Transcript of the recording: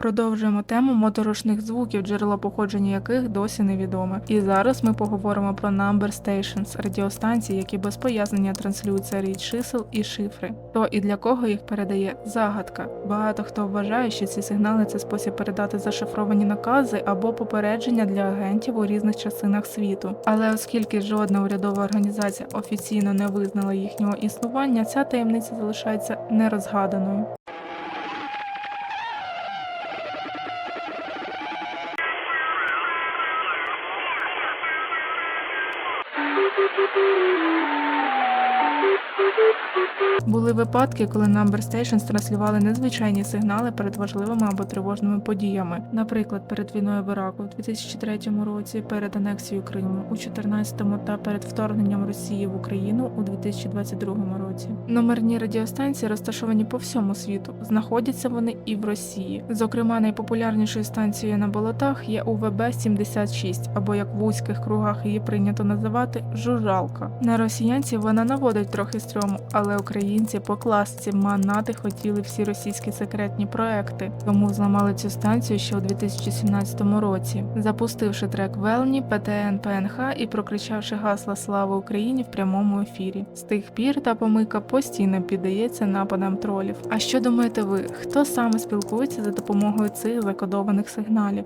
Продовжуємо тему моторошних звуків, джерело походження яких досі невідоме. І зараз ми поговоримо про Number Stations – радіостанції, які без пояснення транслюють серії чисел і шифри. Хто і для кого їх передає загадка. Багато хто вважає, що ці сигнали це спосіб передати зашифровані накази або попередження для агентів у різних частинах світу. Але оскільки жодна урядова організація офіційно не визнала їхнього існування, ця таємниця залишається нерозгаданою. Thank you. Були випадки, коли Number Stations транслювали незвичайні сигнали перед важливими або тривожними подіями, наприклад, перед війною в Іраку у 2003 році, перед анексією Криму у 2014 та перед вторгненням Росії в Україну у 2022 році. Номерні радіостанції розташовані по всьому світу. Знаходяться вони і в Росії. Зокрема, найпопулярнішою станцією на болотах є УВБ 76 або як в вузьких кругах її прийнято називати жужжалка. На росіянців вона наводить трохи стрьому, але українці по класці манати хотіли всі російські секретні проекти, тому зламали цю станцію ще у 2017 році, запустивши трек Велні, ПТН ПНХ і прокричавши гасла Слава Україні в прямому ефірі. З тих пір та помийка постійно піддається нападам тролів. А що думаєте ви? Хто саме спілкується за допомогою цих закодованих сигналів?